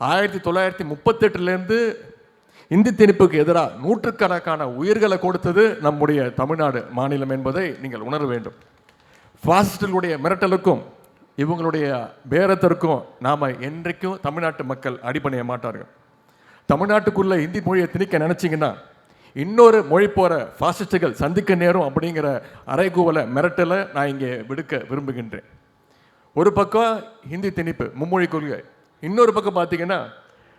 ஆயிரத்தி தொள்ளாயிரத்தி முப்பத்தெட்டுலேருந்து இந்தி திணிப்புக்கு எதிராக நூற்றுக்கணக்கான உயிர்களை கொடுத்தது நம்முடைய தமிழ்நாடு மாநிலம் என்பதை நீங்கள் உணர வேண்டும். பாசிஸ்டுகளுடைய மிரட்டலுக்கும் இவங்களுடைய பேரத்திற்கும் நாம் என்றைக்கும் தமிழ்நாட்டு மக்கள் அடிபணிய மாட்டார்கள். தமிழ்நாட்டுக்குள்ளே இந்தி மொழியை திணிக்க நினச்சிங்கன்னா இன்னொரு மொழி போகிற ஃபாசிஸ்டுகள் சந்திக்க நேரும் அப்படிங்கிற அரைகூவலை மிரட்டலை நான் இங்கே விடுக்க விரும்புகின்றேன். ஒரு பக்கம் ஹிந்தி திணிப்பு மும்மொழி கொள்கை இன்னொரு பக்கம் பார்த்தீங்கன்னா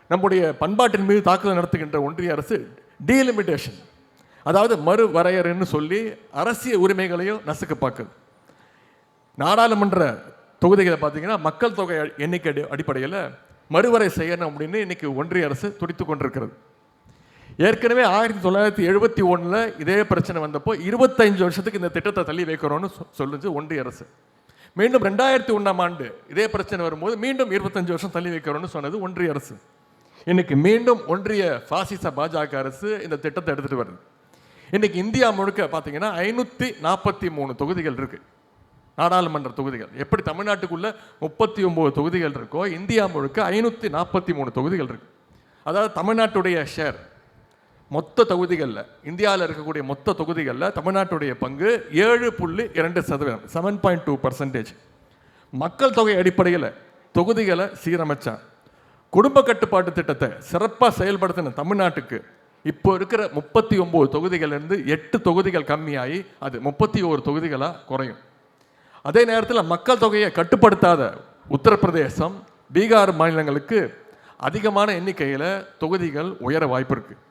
நம்முடைய பண்பாட்டின் மீது தாக்குதல் நடத்துகின்ற ஒன்றிய அரசு டீலிமிட்டேஷன் அதாவது மறு வரையறைன்னு சொல்லி அரசியல் உரிமைகளையும் நசுக்க பார்க்குது நாடாளுமன்ற தொகுதிகளை பார்த்தீங்கன்னா மக்கள் தொகை எண்ணிக்கை அடி அடிப்படையில் மறுவரை செய்யணும் அப்படின்னு இன்னைக்கு ஒன்றிய அரசு துடித்து கொண்டிருக்கிறது. ஏற்கனவே ஆயிரத்தி தொள்ளாயிரத்தி எழுபத்தி ஒன்றில் இதே பிரச்சனை வந்தப்போ இருபத்தஞ்சு வருஷத்துக்கு இந்த திட்டத்தை தள்ளி வைக்கிறோன்னு சொ- சொல்லுச்சு ஒன்றிய அரசு. மீண்டும் ரெண்டாயிரத்தி ஒன்றாம் ஆண்டு இதே பிரச்சனை வரும்போது மீண்டும் இருபத்தஞ்சு வருஷம் தள்ளி வைக்கிறோன்னு சொன்னது ஒன்றிய அரசு. இன்னைக்கு மீண்டும் ஒன்றிய பாசிச பாஜக அரசு இந்த திட்டத்தை எடுத்துகிட்டு வருது. இன்னைக்கு இந்தியா முழுக்க பார்த்தீங்கன்னா ஐநூற்றி நாற்பத்தி மூணு தொகுதிகள் இருக்கு. நாடாளுமன்ற தொகுதிகள். எப்படி தமிழ்நாட்டுக்குள்ளே முப்பத்தி ஒம்பது தொகுதிகள் இருக்கோ இந்தியா முழுக்க ஐநூற்றி நாற்பத்தி மூணு தொகுதிகள் இருக்கு. அதாவது தமிழ்நாட்டுடைய ஷேர் மொத்த தொகுதிகளில் இந்தியாவில் இருக்கக்கூடிய மொத்த தொகுதிகளில் தமிழ்நாட்டுடைய பங்கு ஏழு புள்ளி இரண்டு சதவீதம் செவன் பாயிண்ட் டூ பர்சன்டேஜ் மக்கள் தொகை அடிப்படையில் தொகுதிகளை சீரமைச்சான். குடும்ப கட்டுப்பாட்டு திட்டத்தை சிறப்பாக செயல்படுத்தின தமிழ்நாட்டுக்கு இப்போ இருக்கிற முப்பத்தி ஒம்பது தொகுதிகள்லேருந்து எட்டு தொகுதிகள் கம்மியாகி அது முப்பத்தி ஓரு தொகுதிகளாக குறையும். அதே நேரத்தில் மக்கள் தொகையை கட்டுப்படுத்தாத உத்தரப்பிரதேசம் பீகார் மாநிலங்களுக்கு அதிகமான எண்ணிக்கையில் தொகுதிகள் உயர வாய்ப்பு இருக்குது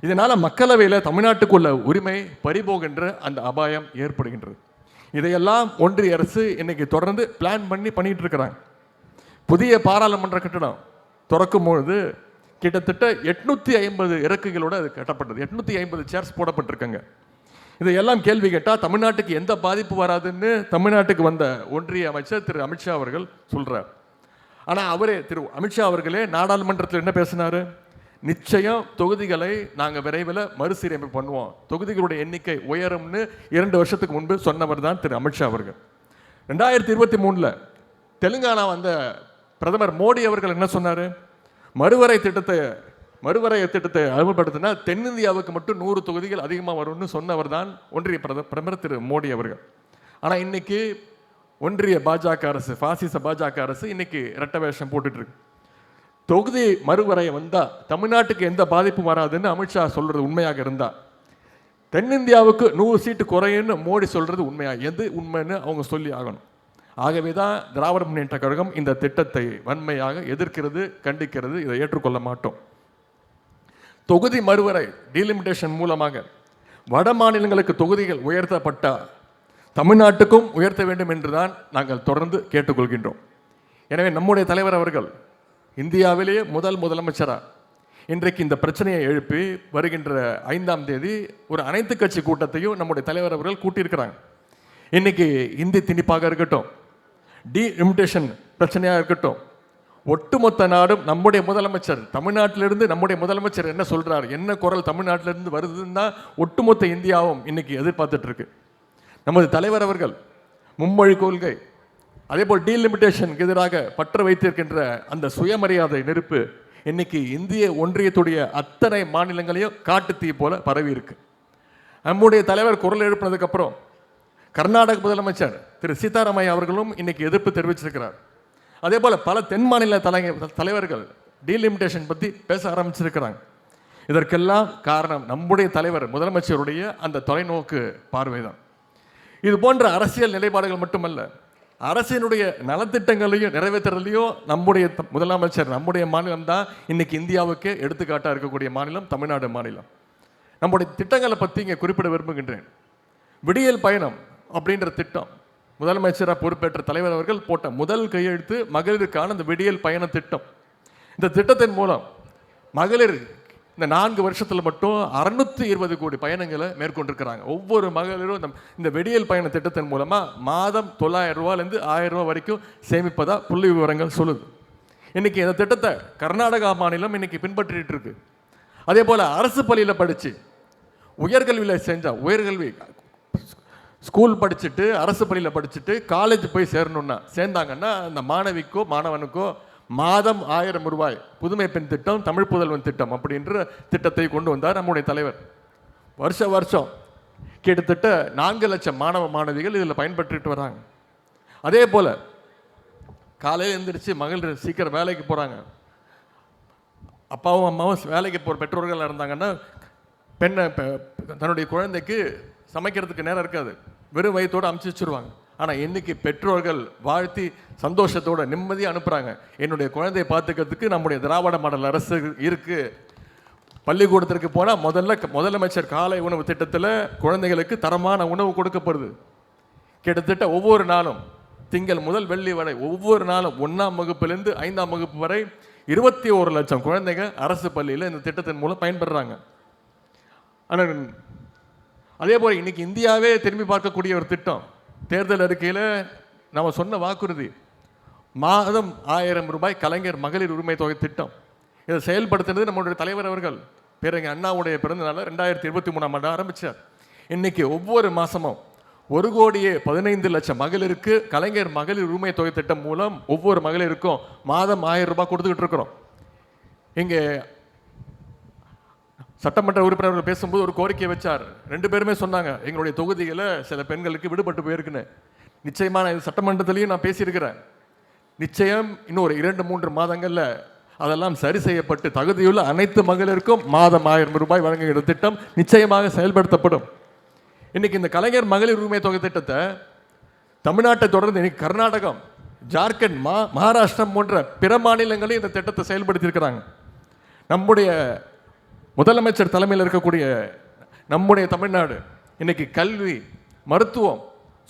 இதனால் மக்களவையில் தமிழ்நாட்டுக்குள்ள உரிமை பறிபோகின்ற அந்த அபாயம் ஏற்படுகின்றது. இதையெல்லாம் ஒன்றிய அரசு இன்னைக்கு தொடர்ந்து பிளான் பண்ணி பண்ணிட்டு இருக்கிறாங்க. புதிய பாராளுமன்ற கட்டடம் திறக்கும் பொழுது கிட்டத்தட்ட எட்நூத்தி ஐம்பது இறக்குகளோடு அது கட்டப்பட்டது. எட்நூத்தி ஐம்பது சேர்ஸ் போடப்பட்டிருக்காங்க. இதையெல்லாம் கேள்வி கேட்டால் தமிழ்நாட்டுக்கு எந்த பாதிப்பு வராதுன்னு தமிழ்நாட்டுக்கு வந்த ஒன்றிய அமைச்சர் திரு அமித்ஷா அவர்கள் சொல்றார். ஆனால் அவரே திரு அமித்ஷா அவர்களே நாடாளுமன்றத்தில் என்ன பேசினாரு? நிச்சயம் தொகுதிகளை நாங்கள் விரைவில் மறுசீரமைப்பு பண்ணுவோம். தொகுதிகளுடைய எண்ணிக்கை உயரும்னு இரண்டு வருஷத்துக்கு முன்பு சொன்னவர் தான் திரு அமித்ஷா அவர்கள். ரெண்டாயிரத்தி இருபத்தி மூணில் தெலுங்கானா வந்த பிரதமர் மோடி அவர்கள் என்ன சொன்னார்? மறுவரை திட்டத்தை மறுவரை திட்டத்தை அறிமுகப்படுத்தினா தென்னிந்தியாவுக்கு மட்டும் நூறு தொகுதிகள் அதிகமாக வரும்னு சொன்னவர் தான் ஒன்றிய பிரத பிரதமர் திரு மோடி அவர்கள். ஆனால் இன்னைக்கு ஒன்றிய பாஜக அரசு பாசிச பாஜக அரசு இன்னைக்கு இரட்ட வேஷம் போட்டுட்ருக்கு தொகுதி மறுவரை வந்தால் தமிழ்நாட்டுக்கு எந்த பாதிப்பும் வராதுன்னு அமித்ஷா சொல்கிறது உண்மையாக இருந்தால் தென்னிந்தியாவுக்கு நூறு சீட்டு குறையுன்னு மோடி சொல்கிறது உண்மையாக எது உண்மைன்னு அவங்க சொல்லி ஆகணும். ஆகவே தான் திராவிட முன்னேற்ற கழகம் இந்த திட்டத்தை வன்மையாக எதிர்க்கிறது கண்டிக்கிறது இதை ஏற்றுக்கொள்ள மாட்டோம். தொகுதி மறுவரை டீலிமிட்டேஷன் மூலமாக வட மாநிலங்களுக்கு தொகுதிகள் உயர்த்தப்பட்ட தமிழ்நாட்டுக்கும் உயர்த்த வேண்டும் என்றுதான் நாங்கள் தொடர்ந்து கேட்டுக்கொள்கின்றோம். எனவே நம்முடைய தலைவர் அவர்கள் இந்தியாவிலேயே முதல் முதலமைச்சராக இன்றைக்கு இந்த பிரச்சனையை எழுப்பி வருகின்ற ஐந்தாம் தேதி ஒரு அனைத்து கட்சி கூட்டத்தையும் நம்முடைய தலைவர் அவர்கள் கூட்டியிருக்கிறாங்க. இன்னைக்கு இந்தி திணிப்பாக இருக்கட்டும் டி லிமிட்டேஷன் பிரச்சனையாக இருக்கட்டும் ஒட்டுமொத்த நாடும் நம்முடைய முதலமைச்சர் தமிழ்நாட்டிலிருந்து நம்முடைய முதலமைச்சர் என்ன சொல்கிறார் என்ன குரல் தமிழ்நாட்டிலிருந்து வருதுன்னு தான் ஒட்டுமொத்த இந்தியாவும் இன்னைக்கு எதிர்பார்த்துட்ருக்கு நமது தலைவர் அவர்கள் மும்மொழி கொள்கை அதேபோல் டீலிமிட்டேஷனுக்கு எதிராக பற்று வைத்திருக்கின்ற அந்த சுயமரியாதை நெருப்பு இன்னைக்கு இந்திய ஒன்றியத்துடைய அத்தனை மாநிலங்களையும் காட்டுத்தீ போல பரவி இருக்கு. நம்முடைய தலைவர் குரல் எழுப்பினதுக்கப்புறம் கர்நாடக முதலமைச்சர் திரு சீதாராமையா அவர்களும் இன்னைக்கு எதிர்ப்பு தெரிவிச்சிருக்கிறார். அதே போல் பல தென் மாநில தலை தலைவர்கள் டீலிமிட்டேஷன் பற்றி பேச ஆரம்பிச்சிருக்கிறாங்க. இதற்கெல்லாம் காரணம் நம்முடைய தலைவர் முதலமைச்சருடைய அந்த தொலைநோக்கு பார்வைதான். இது போன்ற அரசியல் நிலைப்பாடுகள் மட்டுமல்ல அரசினுடைய நலத்திட்டங்களையும் நிறைவேற்றுறதுலையும் நம்முடைய முதலமைச்சர் நம்முடைய மாநிலம் தான் இன்னைக்கு இந்தியாவுக்கே எடுத்துக்காட்டாக இருக்கக்கூடிய மாநிலம் தமிழ்நாடு மாநிலம். நம்முடைய திட்டங்களை பற்றி இங்கே குறிப்பிட விரும்புகின்றேன். விடியல் பயணம் அப்படின்ற திட்டம் முதலமைச்சராக பொறுப்பேற்ற தலைவர் அவர்கள் போட்ட முதல் கையெழுத்து மகளிருக்கான இந்த விடியல் பயண திட்டம். இந்த திட்டத்தின் மூலம் மகளிர் இந்த நான்கு வருஷத்தில் மட்டும் அறுநூத்தி இருபது கோடி பயணங்களை மேற்கொண்டிருக்கிறாங்க. ஒவ்வொரு மகளிரும் இந்த இந்த வெடியல் பயண திட்டத்தின் மூலமாக மாதம் தொள்ளாயிரம் ரூபாயிலேருந்து ஆயிரம் ரூபா வரைக்கும் சேமிப்பதாக புள்ளி விவரங்கள் சொல்லுது. இன்றைக்கி இந்த திட்டத்தை கர்நாடகா மாநிலம் இன்றைக்கி பின்பற்றிட்டு இருக்கு. அதே போல் அரசு பள்ளியில் படித்து உயர்கல்வியில் செஞ்சால் உயர்கல்வி ஸ்கூல் படிச்சுட்டு அரசு பள்ளியில் படிச்சுட்டு காலேஜ் போய் சேரணுன்னா சேர்ந்தாங்கன்னா அந்த மாணவிக்கோ மாணவனுக்கோ மாதம் ஆயிரம் ரூபாய். புதுமை பெண் திட்டம் தமிழ் புதல்வன் திட்டம் அப்படின்ற திட்டத்தை கொண்டு வந்தார் நம்முடைய தலைவர். வருஷ வருஷம் கிட்டத்தட்ட நான்கு லட்சம் மாணவ மாணவிகள் இதில் பயன்பட்டுட்டு வராங்க. அதே போல் காலையில் எழுந்திரிச்சு மகளிர் சீக்கிரம் வேலைக்கு போகிறாங்க அப்பாவும் அம்மாவும் வேலைக்கு போகிற பெற்றோர்கள் இருந்தாங்கன்னா பெண்ணை தன்னுடைய குழந்தைக்கு சமைக்கிறதுக்கு நேரம் இருக்காது. வெறும் வயிற்றோடு அமுச்சு வச்சிருவாங்க. ஆனால் இன்றைக்கி பெற்றோர்கள் வாழ்த்தி சந்தோஷத்தோட நிம்மதியாக அனுப்புகிறாங்க என்னுடைய குழந்தையை பார்த்துக்கிறதுக்கு நம்முடைய திராவிட மாடல் அரசு இருக்குது பள்ளிக்கூடத்திற்கு போனால் முதல்ல முதலமைச்சர் காலை உணவு திட்டத்தில் குழந்தைகளுக்கு தரமான உணவு கொடுக்கப்படுது. கிட்டத்தட்ட ஒவ்வொரு நாளும் திங்கள் முதல் வெள்ளி வரை ஒவ்வொரு நாளும் ஒன்றாம் வகுப்புலேருந்து ஐந்தாம் வகுப்பு வரை இருபத்தி ஒரு லட்சம் குழந்தைங்க அரசு பள்ளியில் இந்த திட்டத்தின் மூலம் பயன்படுறாங்க ஆனால் அதே போல் இன்றைக்கி இந்தியாவே திரும்பி பார்க்கக்கூடிய ஒரு திட்டம். தேர்தல் அறிக்கையில் நம்ம சொன்ன வாக்குறுதி மாதம் ஆயிரம் ரூபாய் கலைஞர் மகளிர் உரிமை தொகை திட்டம். இதை செயல்படுத்தினது நம்மளுடைய தலைவர் அவர்கள். பேரங்க அண்ணாவுடைய பிறந்தநாள் ரெண்டாயிரத்தி இருபத்தி மூணாம் ஆண்டு ஆரம்பித்தார் இன்னைக்கு ஒவ்வொரு மாதமும் ஒரு கோடியே பதினைந்து லட்சம் மகளிருக்கு கலைஞர் மகளிர் உரிமை தொகை திட்டம் மூலம் ஒவ்வொரு மகளிருக்கும் மாதம் ஆயிரம் ரூபாய் கொடுத்துக்கிட்டு இருக்கிறோம். இங்கே சட்டமன்ற உறுப்பினர்கள் பேசும்போது ஒரு கோரிக்கை வச்சார். ரெண்டு பேருமே சொன்னாங்க எங்களுடைய தொகுதியில் சில பெண்களுக்கு விடுபட்டு போயிருக்குன்னு. நிச்சயமாக நான் இது சட்டமன்றத்திலையும் நான் பேசியிருக்கிறேன். நிச்சயம் இன்னும் ஒரு இரண்டு மூன்று மாதங்களில் அதெல்லாம் சரி செய்யப்பட்டு தகுதியுள்ள அனைத்து மகளிருக்கும் மாதம் ஆயிரம் ரூபாய் வழங்குகிற திட்டம் நிச்சயமாக செயல்படுத்தப்படும். இன்னைக்கு இந்த கலைஞர் மகளிர் உரிமை தொகை திட்டத்தை தமிழ்நாட்டை தொடர்ந்து இன்னைக்கு கர்நாடகம் ஜார்க்கண்ட் மா மகாராஷ்டிரம் போன்ற பிற மாநிலங்களையும் இந்த திட்டத்தை செயல்படுத்தியிருக்கிறாங்க. நம்முடைய முதலமைச்சர் தலைமையில் இருக்கக்கூடிய நம்முடைய தமிழ்நாடு இன்னைக்கு கல்வி மருத்துவம்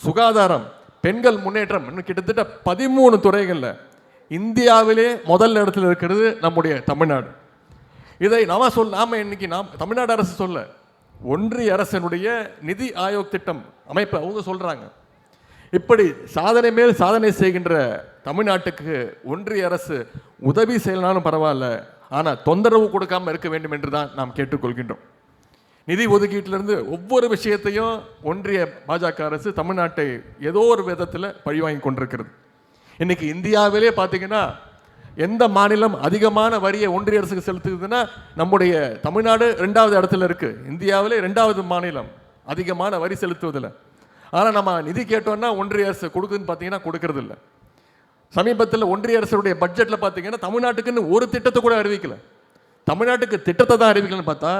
சுகாதாரம் பெண்கள் முன்னேற்றம் இன்னும் கிட்டத்தட்ட பதிமூணு துறைகளில் இந்தியாவிலே முதல் இடத்துல இருக்கிறது நம்முடைய தமிழ்நாடு. இதை நாம சொல் நாம இன்னைக்கு நாம் தமிழ்நாடு அரசு சொல்ல ஒன்றிய அரசனுடைய நிதி ஆயோக் திட்டம் அமைப்பு அவங்க சொல்கிறாங்க இப்படி சாதனை மேல் சாதனை செய்கின்ற தமிழ்நாட்டுக்கு ஒன்றிய அரசு உதவி செய்யலனாலும் பரவாயில்ல ஆனால் தொந்தரவு கொடுக்காமல் இருக்க வேண்டும் என்று தான் நாம் கேட்டுக்கொள்கின்றோம். நிதி ஒதுக்கீட்டிலிருந்து ஒவ்வொரு விஷயத்தையும் ஒன்றிய பாஜக அரசு தமிழ்நாட்டை ஏதோ ஒரு விதத்தில் பழிவாங்கி கொண்டிருக்கிறது. இன்னைக்கு இந்தியாவிலே பார்த்தீங்கன்னா எந்த மாநிலம் அதிகமான வரியை ஒன்றிய அரசுக்கு செலுத்துதுன்னா நம்முடைய தமிழ்நாடு ரெண்டாவது இடத்துல இருக்கு. இந்தியாவிலே ரெண்டாவது மாநிலம் அதிகமான வரி செலுத்துவதில் ஆனால் நம்ம நிதி கேட்டோன்னா ஒன்றிய அரசு கொடுக்குதுன்னு பார்த்தீங்கன்னா கொடுக்கறதில்லை. சமீபத்தில் ஒன்றிய அரசுடைய பட்ஜெட்டில் பார்த்தீங்கன்னா தமிழ்நாட்டுக்குன்னு ஒரு திட்டத்தை கூட அறிவிக்கல. தமிழ்நாட்டுக்கு திட்டத்தை தான் அறிவிக்கலன்னு பார்த்தா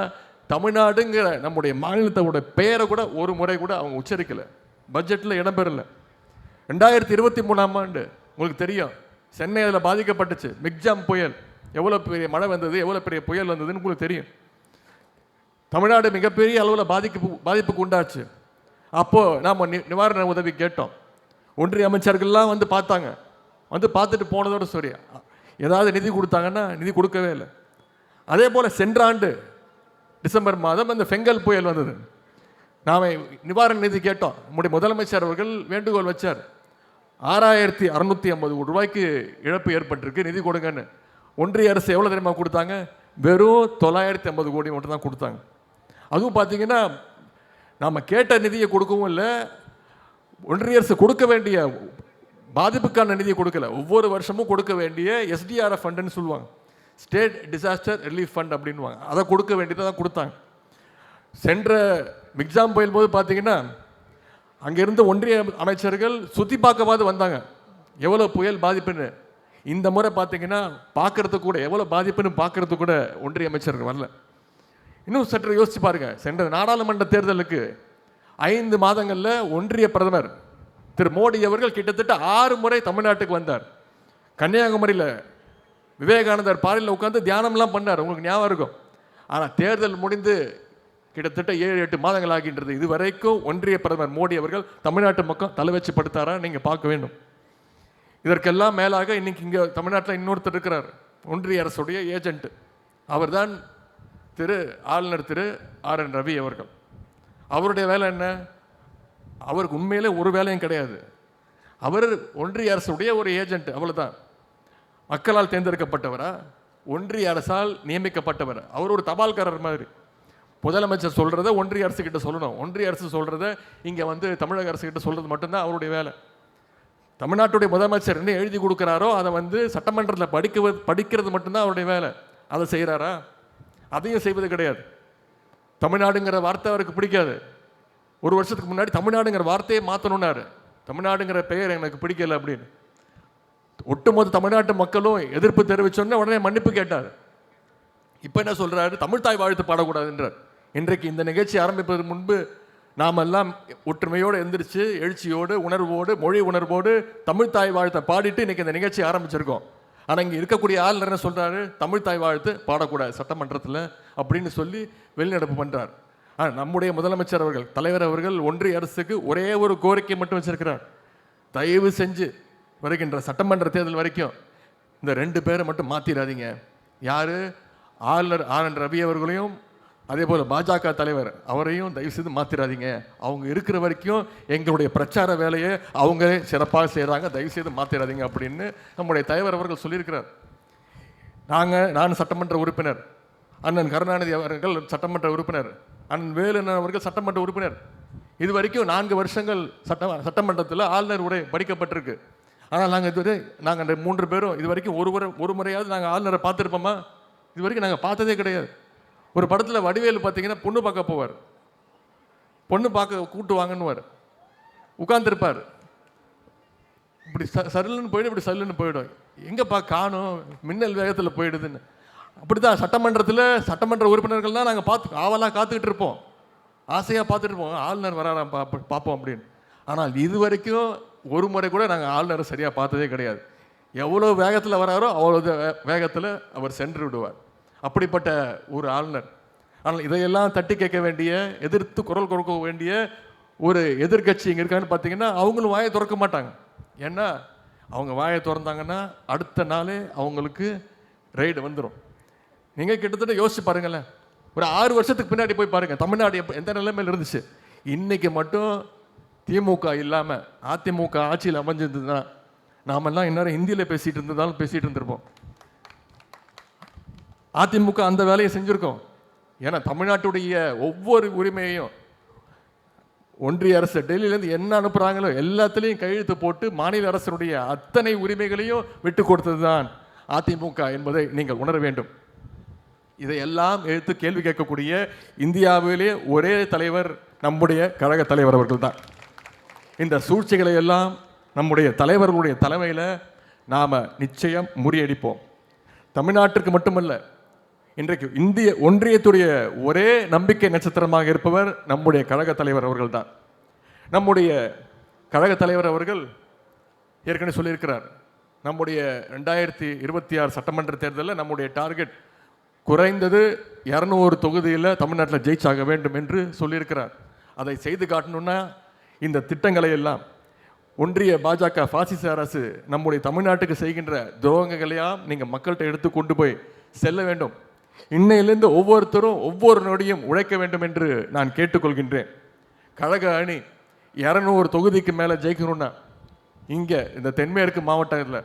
தமிழ்நாடுங்கிற நம்முடைய மாநிலத்தோட பெயரை கூட ஒரு முறை கூட அவங்க உச்சரிக்கலை. பட்ஜெட்டில் இடம்பெறல ரெண்டாயிரத்தி இருபத்தி மூணாம் ஆண்டு உங்களுக்கு தெரியும் சென்னை அதில் பாதிக்கப்பட்டுச்சு. மிக்ஜாம் புயல் எவ்வளோ பெரிய மழை வந்தது எவ்வளோ பெரிய புயல் வந்ததுன்னு உங்களுக்கு தெரியும். தமிழ்நாடு மிகப்பெரிய அளவில் பாதிப்பு பாதிப்புக்கு உண்டாச்சு. அப்போது நாம் நி நிவாரண உதவி கேட்டோம். ஒன்றிய அமைச்சர்கள்லாம் வந்து பார்த்தாங்க. வந்து பார்த்துட்டு போனதோட சரி. ஏதாவது நிதி கொடுத்தாங்கன்னா நிதி கொடுக்கவே இல்லை. அதே போல் சென்ற ஆண்டு டிசம்பர் மாதம் அந்த ஃபெங்கல் புயல் வந்தது. நாம் நிவாரண நிதி கேட்டோம். நம்முடைய முதலமைச்சர் அவர்கள் வேண்டுகோள் வச்சார். ஆறாயிரத்தி அறநூற்றி ஐம்பது கோடி ரூபாய்க்கு இழப்பு ஏற்பட்டிருக்கு நிதி கொடுங்கன்னு. ஒன்றிய அரசு எவ்வளோ தெரியுமா கொடுத்தாங்க? வெறும் தொள்ளாயிரத்தி ஐம்பது கோடி மட்டும் தான் கொடுத்தாங்க. அதுவும் பார்த்தீங்கன்னா நாம் கேட்ட நிதியை கொடுக்கவும் இல்லை. ஒன்றிய அரசு கொடுக்க வேண்டிய பாதிப்புக்கான நிதியை கொடுக்கல. ஒவ்வொரு வருஷமும் கொடுக்க வேண்டிய எஸ்டிஆர்எஃப் ஃபண்டுன்னு சொல்லுவாங்க. ஸ்டேட் டிசாஸ்டர் ரிலீஃப் ஃபண்ட் அப்படின்வாங்க அதை கொடுக்க வேண்டியதை தான் கொடுத்தாங்க. சென்ற மிக்ஸாம் புயல் போது பார்த்தீங்கன்னா அங்கேருந்து ஒன்றிய அமைச்சர்கள் சுற்றி பார்க்கவாது வந்தாங்க. எவ்வளோ புயல் பாதிப்புன்னு. இந்த முறை பார்த்தீங்கன்னா பார்க்கறதுக்கு கூட எவ்வளோ பாதிப்புன்னு பார்க்கறதுக்கு கூட ஒன்றிய அமைச்சர்கள் வரல. இன்னும் சற்று யோசிச்சு பாருங்க. சென்ற நாடாளுமன்ற தேர்தலுக்கு ஐந்து மாதங்களில் ஒன்றிய பிரதமர் திரு மோடி அவர்கள் கிட்டத்தட்ட ஆறு முறை தமிழ்நாட்டுக்கு வந்தார். கன்னியாகுமரியில் விவேகானந்தர் பாறையில் உட்காந்து தியானம்லாம் பண்ணார். உங்களுக்கு ஞாபகம் இருக்கும். ஆனால் தேர்தல் முடிந்து கிட்டத்தட்ட ஏழு எட்டு மாதங்கள் ஆகின்றது. இதுவரைக்கும் ஒன்றிய பிரதமர் மோடி அவர்கள் தமிழ்நாட்டு மக்கள் தலை வச்சு படுத்தாரா நீங்கள் பார்க்க வேண்டும். இதற்கெல்லாம் மேலாக இன்னைக்கு இங்கே தமிழ்நாட்டில் இன்னொருத்தர் இருக்கிறார். ஒன்றிய அரசுடைய ஏஜென்ட் அவர்தான் திரு ஆளுநர் திரு ஆர் என் ரவி அவர்கள். அவருடைய வேலை என்ன? அவருக்கு உண்மையிலே ஒரு வேலையும் கிடையாது. அவர் ஒன்றிய அரசுடைய ஒரு ஏஜென்ட் அவ்வளோதான் மக்களால் தேர்ந்தெடுக்கப்பட்டவரா? ஒன்றிய அரசால் நியமிக்கப்பட்டவர்? அவர் ஒரு தபால்காரர் மாதிரி. முதலமைச்சர் சொல்கிறத ஒன்றிய அரசு கிட்ட சொல்லணும். ஒன்றிய அரசு சொல்கிறத இங்கே வந்து தமிழக அரசு கிட்ட சொல்றது மட்டும்தான் அவருடைய வேலை. தமிழ்நாட்டுடைய முதலமைச்சர் என்ன எழுதி கொடுக்குறாரோ அதை வந்து சட்டமன்றத்தில் படிக்க படிக்கிறது மட்டும்தான் அவருடைய வேலை. அதை செய்கிறாரா அதையும் செய்வது கிடையாது. தமிழ்நாடுங்கிற வார்த்தை அவருக்கு பிடிக்காது. ஒரு வருஷத்துக்கு முன்னாடி தமிழ்நாடுங்கிற வார்த்தையை மாற்றணுன்னாரு தமிழ்நாடுங்கிற பெயர் எனக்கு பிடிக்கல அப்படின்னு. ஒட்டுமொத்த தமிழ்நாட்டு மக்களும் எதிர்ப்பு தெரிவிச்சோன்னே உடனே மன்னிப்பு கேட்டார். இப்போ என்ன சொல்கிறாரு தமிழ் தாய் வாழ்த்து பாடக்கூடாதுன்றார். இன்றைக்கு இந்த நிகழ்ச்சி ஆரம்பிப்பதற்கு முன்பு நாம் எல்லாம் ஒற்றுமையோடு எந்திரிச்சு எழுச்சியோடு உணர்வோடு மொழி உணர்வோடு தமிழ் தாய் வாழ்த்தை பாடிட்டு இன்றைக்கி இந்த நிகழ்ச்சி ஆரம்பிச்சிருக்கோம். ஆனால் இங்கே இருக்கக்கூடிய ஆள் என்ன சொல்கிறாரு தமிழ் தாய் வாழ்த்து பாடக்கூடாது சட்டமன்றத்தில் அப்படின்னு சொல்லி வெளிநடப்பு பண்ணுறாரு நம்முடைய முதலமைச்சர் அவர்கள் தலைவர் அவர்கள் ஒன்றிய அரசுக்கு ஒரே ஒரு கோரிக்கை மட்டும் வச்சிருக்கிறார். தயவு செஞ்சு வருகின்ற சட்டமன்ற தேர்தல் வரைக்கும் இந்த ரெண்டு பேரை மட்டும் மாற்றிடாதீங்க யார்? ஆளுநர் ஆர். என். ரவி அவர்களையும் அதே போல் பாஜக தலைவர் அவரையும் தயவு செய்து மாற்றிடாதீங்க அவங்க இருக்கிற வரைக்கும் எங்களுடைய பிரச்சார வேலையை அவங்க சிறப்பாக செய்கிறாங்க தயவு செய்து மாற்றிடாதீங்க அப்படின்னு நம்முடைய தலைவர் அவர்கள் சொல்லியிருக்கிறார். நாங்கள் நான் சட்டமன்ற உறுப்பினர். அண்ணன் கருணாநிதி அவர்கள் சட்டமன்ற உறுப்பினர் அண்ணன் வேலுண்ணன் அவர்கள் சட்டமன்ற உறுப்பினர். இது வரைக்கும் நான்கு வருஷங்கள் சட்ட சட்டமன்றத்தில் ஆளுநர் உரை படிக்கப்பட்டிருக்கு. ஆனால் நாங்கள் இதுவரை நாங்கள் அந்த மூன்று பேரும் இது வரைக்கும் ஒரு முறை ஒரு முறையாவது நாங்கள் ஆளுநரை பார்த்துருப்போமா? இது வரைக்கும் நாங்கள் பார்த்ததே கிடையாது. ஒரு படத்தில் வடிவேலு பார்த்தீங்கன்னா பொண்ணு பார்க்க போவார். பொண்ணு பார்க்க கூட்டு வாங்கன்னுவார். உட்காந்துருப்பார் இப்படி ச சருளுன்னு போயிடும் இப்படி சல்லுன்னு போயிடும். எங்கேப்பா காணும்? மின்னல் வேகத்தில் போயிடுதுன்னு. அப்படி தான் சட்டமன்றத்தில் சட்டமன்ற உறுப்பினர்கள் தான் நாங்கள் பார்த்து ஆவலாக காத்துக்கிட்டு இருப்போம். ஆசையாக பார்த்துட்டு இருப்போம். ஆளுநர் வராராம் பா பார்ப்போம் அப்படின்னு. ஆனால் இது வரைக்கும் ஒரு முறை கூட நாங்கள் ஆளுநரை சரியாக பார்த்ததே கிடையாது. எவ்வளோ வேகத்தில் வராரோ அவ்வளோ வேகத்தில் அவர் சென்று விடுவார். அப்படிப்பட்ட ஒரு ஆளுநர். ஆனால் இதையெல்லாம் தட்டி கேட்க வேண்டிய எதிர்த்து குரல் கொடுக்க வேண்டிய ஒரு எதிர்க்கட்சி இங்கே இருக்கான்னு பார்த்தீங்கன்னா அவங்களும் வாயை திறக்க மாட்டாங்க. ஏன்னா அவங்க வாயை திறந்தாங்கன்னா அடுத்த நாளே அவங்களுக்கு ரைடு வந்துடும் நீங்கள் கிட்டத்தட்ட யோசிச்சு பாருங்களேன். ஒரு ஆறு வருஷத்துக்கு பின்னாடி போய் பாருங்கள் தமிழ்நாடு எப்போ எந்த நிலைமையில் இருந்துச்சு? இன்றைக்கி மட்டும் திமுக இல்லாமல் அதிமுக ஆட்சியில் அமைஞ்சிருந்ததுன்னா நாமெல்லாம் இந்நேரம் ஹிந்தியில் பேசிகிட்டு இருந்ததாலும் பேசிகிட்டு இருந்திருப்போம். அதிமுக அந்த வேலையை செஞ்சுருக்கோம். ஏன்னா தமிழ்நாட்டுடைய ஒவ்வொரு உரிமையையும் ஒன்றிய அரசு டெல்லியிலேருந்து என்ன அனுப்புகிறாங்களோ எல்லாத்துலேயும் கையெழுத்து போட்டு மாநில அரசனுடைய அத்தனை உரிமைகளையும் விட்டு கொடுத்தது தான் அதிமுக என்பதை நீங்கள் உணர வேண்டும். இதையெல்லாம் எடுத்து கேள்வி கேட்கக்கூடிய இந்தியாவிலே ஒரே தலைவர் நம்முடைய கழக தலைவர் அவர்கள் தான் இந்த சூழ்ச்சிகளை எல்லாம் நம்முடைய தலைவர்களுடைய தலைமையில் நாம் நிச்சயம் முறியடிப்போம். தமிழ்நாட்டிற்கு மட்டுமல்ல இன்றைக்கு இந்திய ஒன்றியத்துடைய ஒரே நம்பிக்கை நட்சத்திரமாக இருப்பவர் நம்முடைய கழக தலைவர் அவர்கள் தான் நம்முடைய கழக தலைவர் அவர்கள் ஏற்கனவே சொல்லியிருக்கிறார் நம்முடைய ரெண்டாயிரத்தி இருபத்தி ஆறு சட்டமன்ற தேர்தலில் நம்முடைய டார்கெட் குறைந்தது இரநூறு தொகுதியில் தமிழ்நாட்டில் ஜெயிச்சாக வேண்டும் என்று சொல்லியிருக்கிறார். அதை செய்து காட்டணும்னா இந்த திட்டங்களை எல்லாம் ஒன்றிய பாஜக பாசிச அரசு நம்முடைய தமிழ்நாட்டுக்கு செய்கின்ற துரோகங்களையாம் நீங்கள் மக்கள்கிட்ட எடுத்து கொண்டு போய் செல்ல வேண்டும். இன்னையிலிருந்து ஒவ்வொருத்தரும் ஒவ்வொரு நொடியும் உழைக்க வேண்டும் என்று நான் கேட்டுக்கொள்கின்றேன். கழக அணி இரநூறு தொகுதிக்கு மேலே ஜெயிக்கணும்னா இங்கே இந்த தென்மேற்கு மாவட்டத்தில்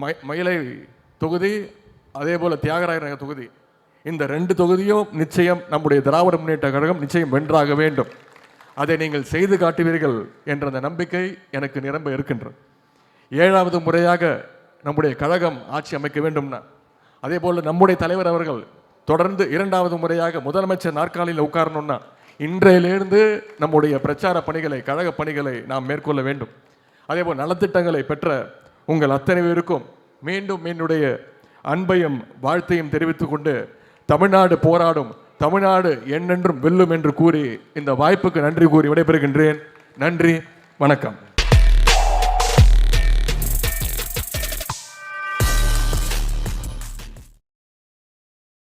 ம- மயிலை தொகுதி அதே போல் தியாகராய நகர் தொகுதி. இந்த ரெண்டு தொகுதியும் நிச்சயம் நம்முடைய திராவிட முன்னேற்ற கழகம் நிச்சயம் வென்றாக வேண்டும். அதை நீங்கள் செய்து காட்டுவீர்கள் என்ற அந்த நம்பிக்கை எனக்கு நிரம்ப இருக்கின்றது. ஏழாவது முறையாக நம்முடைய கழகம் ஆட்சி அமைக்க வேண்டும்னா அதே போல் நம்முடைய தலைவர் அவர்கள் தொடர்ந்து இரண்டாவது முறையாக முதலமைச்சர் நாற்காலியில் உட்காரணும்னா இன்றையிலிருந்து நம்முடைய பிரச்சார பணிகளை கழக பணிகளை நாம் மேற்கொள்ள வேண்டும். அதேபோல் நலத்திட்டங்களை பெற்ற உங்கள் அத்தனை பேருக்கும் மீண்டும் என்னுடைய அன்பையும் வாழ்த்தையும் தெரிவித்துக் கொண்டு தமிழ்நாடு போராடும் தமிழ்நாடு என்னென்றும் வெல்லும் என்று கூறி இந்த வாய்ப்புக்கு நன்றி கூறி விடைபெறுகின்றேன். நன்றி வணக்கம்.